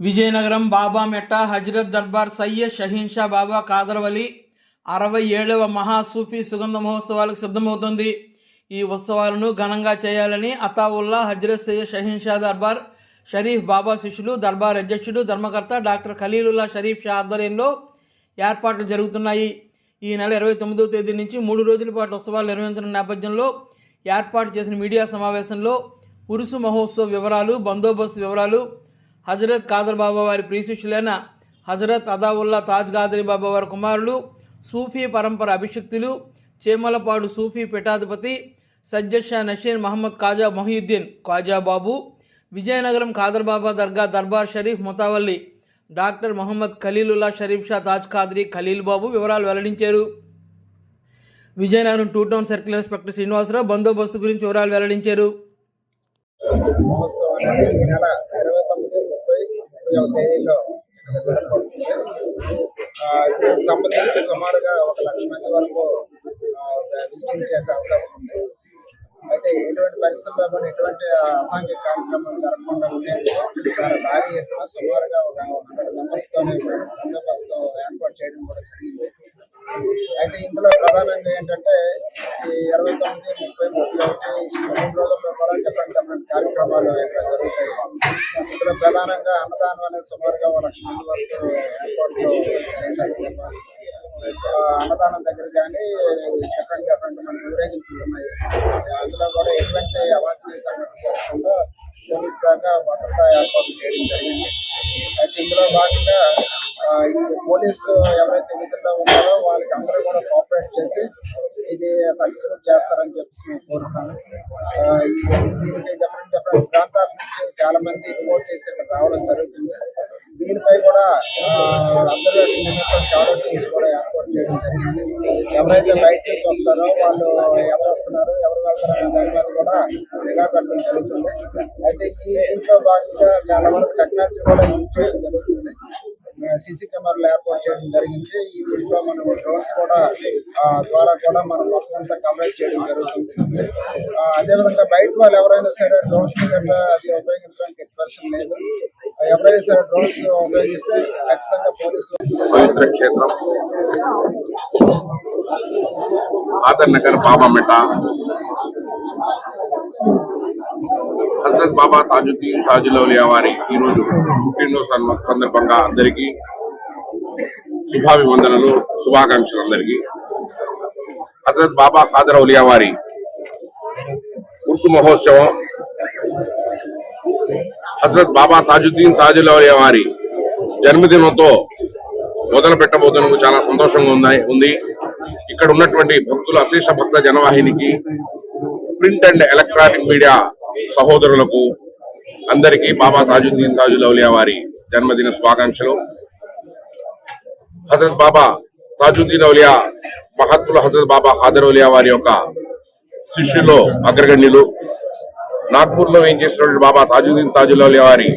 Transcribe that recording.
విజయనగరం బాబా మెట్ట హజరత్ దర్బార్ సయ్యద్ షహీన్ షా బాబా కాదర్వలి అరవై ఏడవ మహా సూఫీ సుగంధ మహోత్సవాలకు సిద్ధమవుతుంది. ఈ ఉత్సవాలను ఘనంగా చేయాలని అతావుల్లా హజరత్ సయ్యద్ షహీన్ షా దర్బార్ షరీఫ్ బాబా శిష్యులు దర్బార్ అధ్యక్షుడు ధర్మకర్త డాక్టర్ ఖలీలుల్లా షరీఫ్ షా ఆధ్వర్యంలో ఏర్పాట్లు జరుగుతున్నాయి. ఈ నెల ఇరవై తొమ్మిదవ తేదీ నుంచి మూడు రోజుల పాటు ఉత్సవాలు నిర్వహించిన నేపథ్యంలో ఏర్పాటు చేసిన మీడియా సమావేశంలో ఉరుసు మహోత్సవ వివరాలు బందోబస్తు వివరాలు హజరత్ ఖాదర్ బాబా వారి ప్రియశిష్యులైన హజరత్ అదావుల్లా తాజ్ గాదరి బాబా వారి కుమారులు సూఫీ పరంపర అభిషక్తులు చేమలపాడు సూఫీ పీఠాధిపతి సజ్జషా షా నషీర్ మహమ్మద్ ఖాజా మొహీద్దీన్ కాజా బాబు విజయనగరం ఖాదర్ బాబా దర్గా దర్బార్ షరీఫ్ ముతావల్లి డాక్టర్ మొహమ్మద్ ఖలీలుల్లా షరీఫ్ షా తాజ్ ఖాద్రి ఖలీల్ బాబు వివరాలు వెల్లడించారు. Vizianagaram two town circle inspector Srinivasa Rao బందోబస్తు గురించి వివరాలు వెల్లడించారు మహోత్సవం అనేది ఈ నెల ఇరవై తొమ్మిది ముప్పై తేదీలో ఆ, సంబంధించి సుమారుగా ఒక లక్ష మంది వరకు విజిటింగ్ చేసే అవకాశం ఉంది. అయితే ఎటువంటి పరిస్థితుల్లో కూడా ఎటువంటి అసాంఘిక కార్యక్రమాలు జరగకుండా ఉండేది భారీ ఎత్తున సుమారుగా ఒక హండ్రెడ్ మెంబర్స్తోనే బందోబస్తు ఏర్పాటు చేయడం కూడా జరిగింది. అయితే ఇందులో ప్రధానంగా ఏంటంటే ఈ ఇరవై తొమ్మిది ముప్పై ముప్పై ఒకటి మూడు రోజుల్లో కూడా డిఫరెంట్ డిఫరెంట్ కార్యక్రమాలు ఇక్కడ జరుగుతాయి. ఇందులో ప్రధానంగా అన్నదానం అనేది సుమారుగా లక్ష మంది వరకు ఏర్పాట్లు చేశారు అన్నదానం దగ్గర కానీ డిఫరెంట్ డిఫరెంట్ మన ఊరేగింపులు ఉన్నాయి. అందులో కూడా ఎటువంటి అవాంఛనీయ సంఘటన జరగకుండా పోలీస్ శాఖ భద్రతా ఏర్పాట్లు చేయడం జరిగింది. అయితే ఇందులో భాగంగా ఈ పోలీసు ఎవరైతే విధుల్లో ఉన్నారో వాళ్ళకి అందరూ కూడా కోఆపరేట్ చేసి ఇది సక్సెస్ఫుల్ చేస్తారని చెప్పేసి మేము కోరుతున్నాను ఆ, దీనికి డిఫరెంట్ డిఫరెంట్ ప్రాంతాల నుంచి చాలా మంది రిపోర్ట్ చేసి ఇక్కడ రావడం జరుగుతుంది. దీనిపై కూడా అందరూ చాలా టీమ్స్ కూడా ఏర్పాటు చేయడం జరిగింది. ఎవరైతే బయట నుంచి వస్తారో వాళ్ళు ఎవరు వస్తున్నారు ఎవరు వెళ్తారో దాని మీద కూడా నిఘా పెట్టడం జరుగుతుంది. అయితే ఈ దీంట్లో భాగంగా చాలా వరకు టెక్నాలజీ కూడా యూజ్ చేయడం జరుగుతుంది. సీసీ కెమెరాలు ఏర్పాటు చేయడం జరిగింది. ఈ దీంట్లో మనం డ్రోన్స్ కూడా ఆ, ద్వారా కూడా మనం మొత్తం అంతా కవరేజ్ చేయడం జరుగుతుంది. ఆ, అదేవిధంగా బయట వాళ్ళు ఎవరైనా సరే డ్రోన్స్ గట్రా అది ఉపయోగించడానికి ఎక్స్ప్రెషన్ లేదు. ఆ, ఎవరైనా సరే డ్రోన్స్ ఉపయోగిస్తే ఖచ్చితంగా పోలీసులు పవిత్ర క్షేత్రం. ఆదర్ నగర్ బాబా హజరత్ బాబా తాజుద్దీన్ తాజులౌలియా వారి ఈరోజు పుట్టినరోజు సందర్భంగా అందరికీ శుభాభివందనలు శుభాకాంక్షలు అందరికీ. హజరత్ బాబా ఖాదర్ ఔలియా వారి ఉర్సు మహోత్సవం హజరత్ బాబా తాజుద్దీన్ తాజులౌలియా వారి జన్మదినంతో మొదలు పెట్టబోతున్నందుకు చాలా సంతోషంగా ఉన్నాయి ఉంది. ఇక్కడ ఉన్నటువంటి భక్తుల అశేష భక్త జనవాహినికి ప్రింట్ అండ్ ఎలక్ట్రానిక్ మీడియా సహోదరులకు అందరికీ బాబా తాజుద్దీన్ తాజుల్ ఔలియా వారి జన్మదిన శుభాకాంక్షలు. హజరత్ బాబా తాజుద్దీన్ ఔలియా మహాత్ములు హజరత్ బాబా హాదర్ ఔలియా వారి యొక్క శిష్యుల్లో అగ్రగణ్యులు. నాగ్పూర్లో ఏం చేసినటువంటి బాబా తాజుద్దీన్ తాజుల్ ఔలియా వారి